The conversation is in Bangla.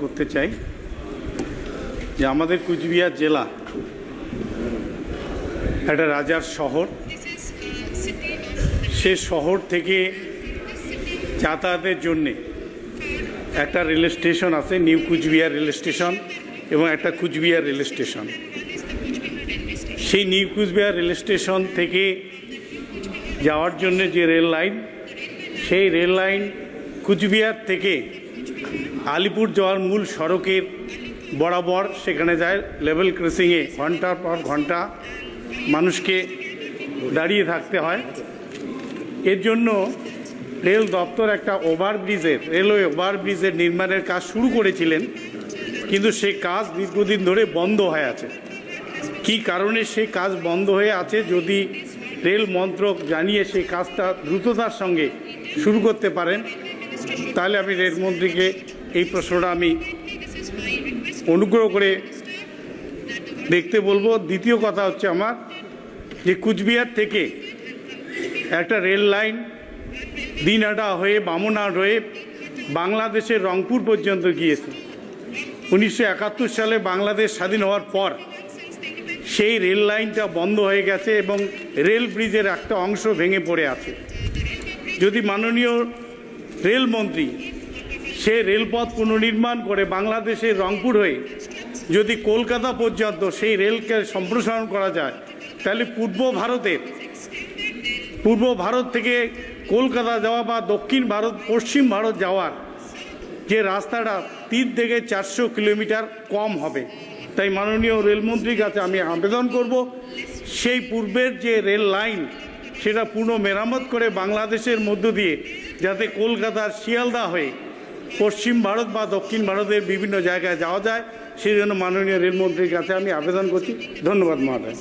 করতে চাই যে আমাদের কুচবিহার জেলা একটা রাজার শহর। সে শহর থেকে যাতায়াতের জন্যে একটা রেল স্টেশন আছে নিউ কুচবিহার রেল স্টেশন এবং একটা কুচবিহার রেল স্টেশন। সেই নিউ কুচবিহার রেল স্টেশন থেকে যাওয়ার জন্য যে রেল লাইন সেই রেল লাইন কুচবিহার থেকে আলিপুর যাওয়ার মূল সড়কের বরাবর সেখানে যায় লেভেল ক্রসিংয়ে, ঘণ্টার পর ঘণ্টা মানুষকে দাঁড়িয়ে থাকতে হয়। এর জন্য রেল দপ্তর একটা ওভারব্রিজের, রেলওয়ে ওভারব্রিজের নির্মাণের কাজ শুরু করেছিলেন, কিন্তু সেই কাজ দীর্ঘদিন ধরে বন্ধ হয়ে আছে। কি কারণে সে কাজ বন্ধ হয়ে আছে যদি রেল মন্ত্রক জানিয়ে সেই কাজটা দ্রুততার সঙ্গে শুরু করতে পারেন, তাহলে আমি রেলমন্ত্রীকে এই প্রশ্নটা আমি অনুগ্রহ করে দেখতে বলব। দ্বিতীয় কথা হচ্ছে আমার যে কুচবিহার থেকে একটা রেল লাইন দিনহাটা হয়ে, বামনহাট হয়ে বাংলাদেশের রংপুর পর্যন্ত গিয়েছে। উনিশশো একাত্তর সালে বাংলাদেশ স্বাধীন হওয়ার পর সেই রেল লাইনটা বন্ধ হয়ে গেছে এবং রেল ব্রিজের একটা অংশ ভেঙে পড়ে আছে। যদি মাননীয় রেলমন্ত্রী সে রেলপথ পুনর্নির্মাণ করে বাংলাদেশের রংপুর হয়ে যদি কলকাতা পর্যন্ত সেই রেলকে সম্প্রসারণ করা যায়, তাহলে পূর্ব ভারতের পূর্ব ভারত থেকে কলকাতা যাওয়া বা দক্ষিণ ভারত, পশ্চিম ভারত যাওয়ার যে রাস্তাটা তিন থেকে চারশো কিলোমিটার কম হবে। তাই মাননীয় রেলমন্ত্রীর কাছে আমি আবেদন করব, সেই পূর্বের যে রেল লাইন, সেটা পুনঃ মেরামত করে বাংলাদেশের মধ্য দিয়ে যাতে কলকাতার শিয়ালদা হয়ে পশ্চিম ভারত বা দক্ষিণ ভারতের বিভিন্ন জায়গায় যাওয়া যায়, সেই জন্য মাননীয় রেলমন্ত্রীর কাছে আমি আবেদন করছি। ধন্যবাদ মহাশয়